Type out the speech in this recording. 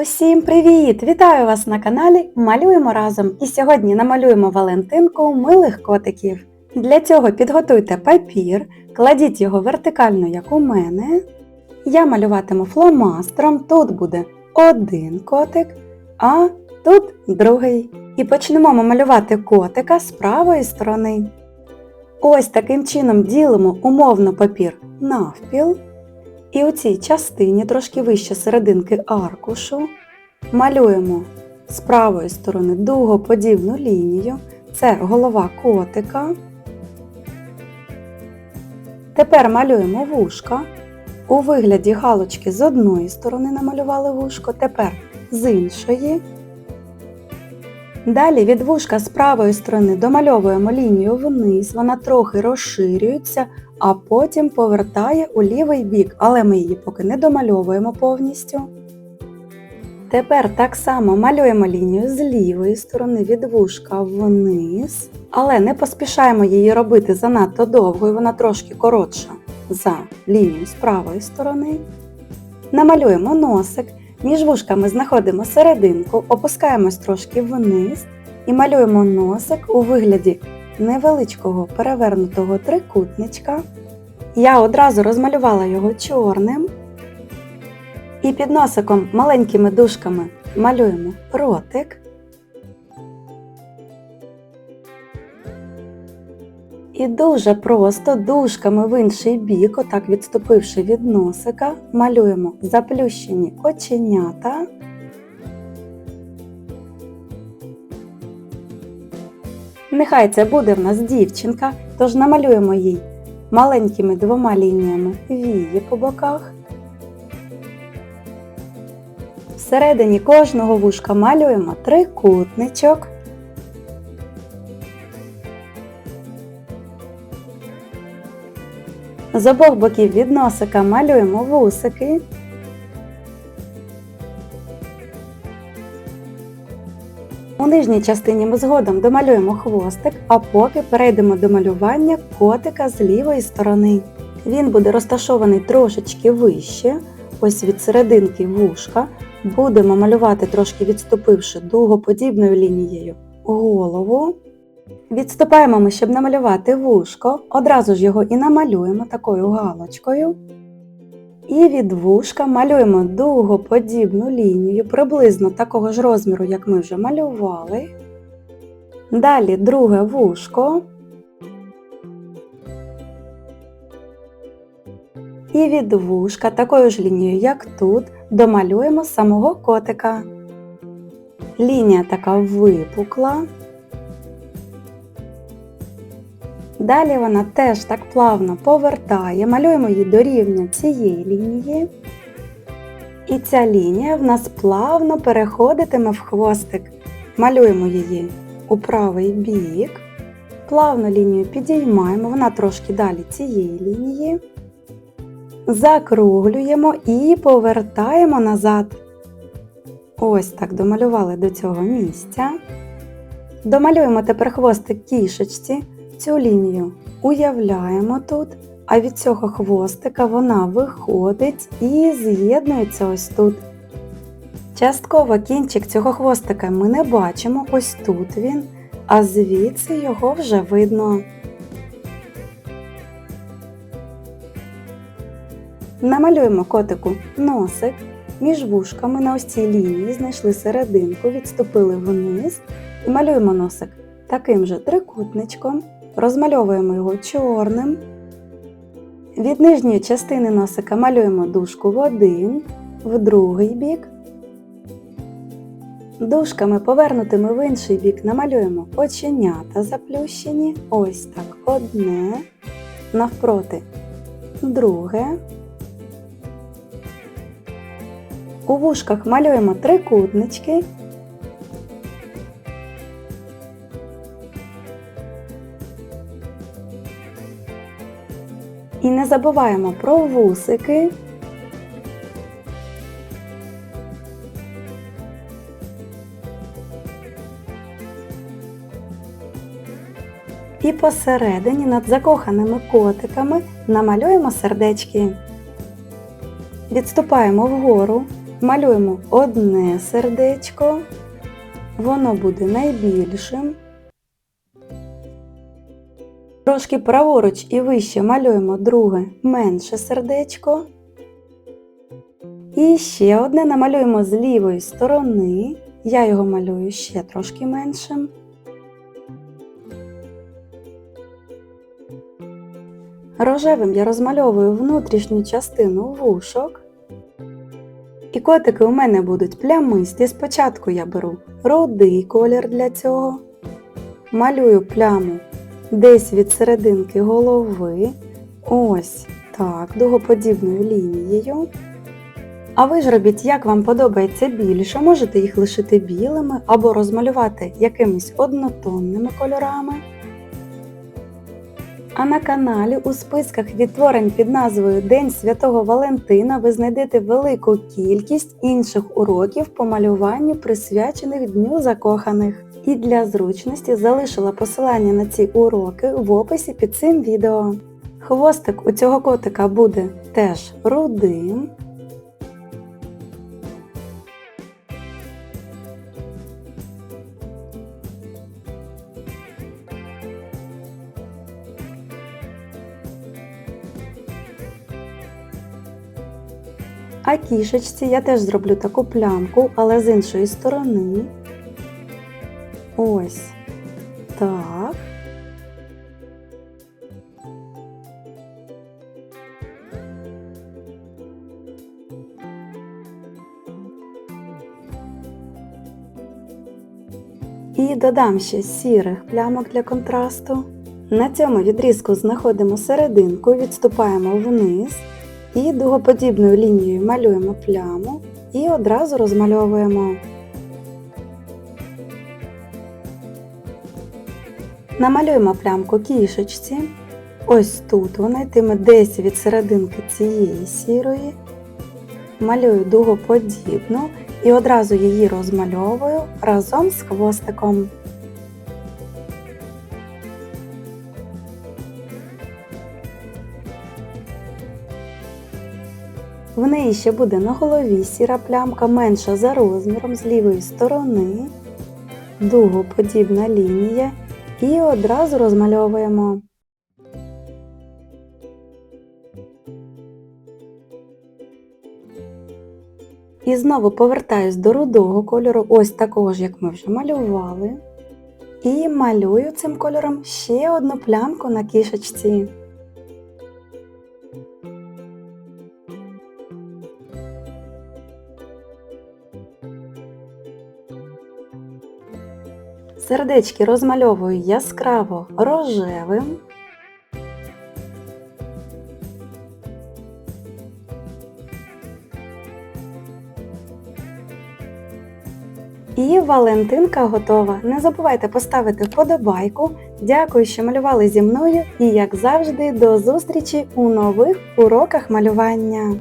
Усім привіт! Вітаю вас на каналі Малюємо разом! І сьогодні намалюємо Валентинку милих котиків. Для цього підготуйте папір, кладіть його вертикально, як у мене. Я малюватиму фломастером, тут буде один котик, а тут другий. І почнемо ми малювати котика з правої сторони. Ось таким чином ділимо умовно папір навпіл. І у цій частині, трошки вище серединки аркушу, малюємо з правої сторони дугоподібну лінію. Це голова котика. Тепер малюємо вушка. У вигляді галочки з одної сторони намалювали вушко, тепер з іншої. Далі від вушка з правої сторони домальовуємо лінію вниз, вона трохи розширюється, а потім повертає у лівий бік, але ми її поки не домальовуємо повністю. Тепер так само малюємо лінію з лівої сторони від вушка вниз, але не поспішаємо її робити занадто довгою, вона трошки коротша за лінію з правої сторони. Намалюємо носик, між вушками знаходимо серединку, опускаємось трошки вниз і малюємо носик у вигляді невеличкого перевернутого трикутничка. Я одразу розмалювала його чорним. І під носиком маленькими дужками малюємо ротик. І дуже просто дужками в інший бік, отак відступивши від носика, малюємо заплющені оченята. Нехай це буде в нас дівчинка, тож намалюємо їй маленькими двома лініями вії по боках. Всередині кожного вушка малюємо трикутничок. З обох боків від носика малюємо вусики. Нижній частині ми згодом домалюємо хвостик, а поки перейдемо до малювання котика з лівої сторони. Він буде розташований трошечки вище, ось від серединки вушка. Будемо малювати трошки відступивши дугоподібною лінією голову. Відступаємо ми, щоб намалювати вушко, одразу ж його і намалюємо такою галочкою. І від вушка малюємо дугоподібну лінію, приблизно такого ж розміру, як ми вже малювали. Далі друге вушко. І від вушка такою ж лінією, як тут, домалюємо самого котика. Лінія така випукла. Далі вона теж так плавно повертає, малюємо її до рівня цієї лінії. І ця лінія в нас плавно переходитиме в хвостик. Малюємо її у правий бік. Плавно лінію підіймаємо, вона трошки далі цієї лінії. Закруглюємо і повертаємо назад. Ось так домалювали до цього місця. Домалюємо тепер хвостик кішечці. Цю лінію уявляємо тут, а від цього хвостика вона виходить і з'єднується ось тут. Частково кінчик цього хвостика ми не бачимо, ось тут він, а звідси його вже видно. Намалюємо котику носик. Між вушками на ось цій лінії знайшли серединку, відступили вниз і малюємо носик таким же трикутничком. Розмальовуємо його чорним. Від нижньої частини носика малюємо дужку в один, в другий бік. Дужками повернутими в інший бік намалюємо оченята заплющені. Ось так одне, навпроти друге. У вушках малюємо трикутнички. І не забуваємо про вусики. І посередині над закоханими котиками намалюємо сердечки. Відступаємо вгору, Малюємо одне сердечко, воно буде найбільшим. Трошки праворуч і вище малюємо друге менше сердечко. І ще одне намалюємо з лівої сторони. Я його малюю ще трошки меншим. Рожевим я розмальовую внутрішню частину вушок. І котики у мене будуть плямисті. Спочатку я беру рудий колір для цього. Малюю пляму десь від серединки голови. Ось так, дугоподібною лінією. А ви ж робіть, як вам подобається більше, можете їх лишити білими або розмалювати якимись однотонними кольорами. А на каналі у списках відтворень під назвою День Святого Валентина ви знайдете велику кількість інших уроків по малюванню, присвячених Дню закоханих. І для зручності залишила посилання на ці уроки в описі під цим відео. Хвостик у цього котика буде теж рудим. А кішечці я теж зроблю таку плямку, але з іншої сторони. Ось так. І додам ще сірих плямок для контрасту. На цьому відрізку знаходимо серединку, відступаємо вниз і дугоподібною лінією малюємо пляму і одразу розмальовуємо. Намалюємо плямку кішечці. Ось тут вона йтиме десь від серединки цієї сірої. Малюю дугоподібну і одразу її розмальовую разом з хвостиком. В неї ще буде на голові сіра плямка менша за розміром з лівої сторони, дугоподібна лінія і одразу розмальовуємо. І знову повертаюсь до рудого кольору, ось такого ж, як ми вже малювали. І малюю цим кольором ще одну плямку на кішечці. Сердечки розмальовую яскраво рожевим. І Валентинка готова. Не забувайте поставити вподобайку. Дякую, що малювали зі мною і, як завжди, до зустрічі у нових уроках малювання.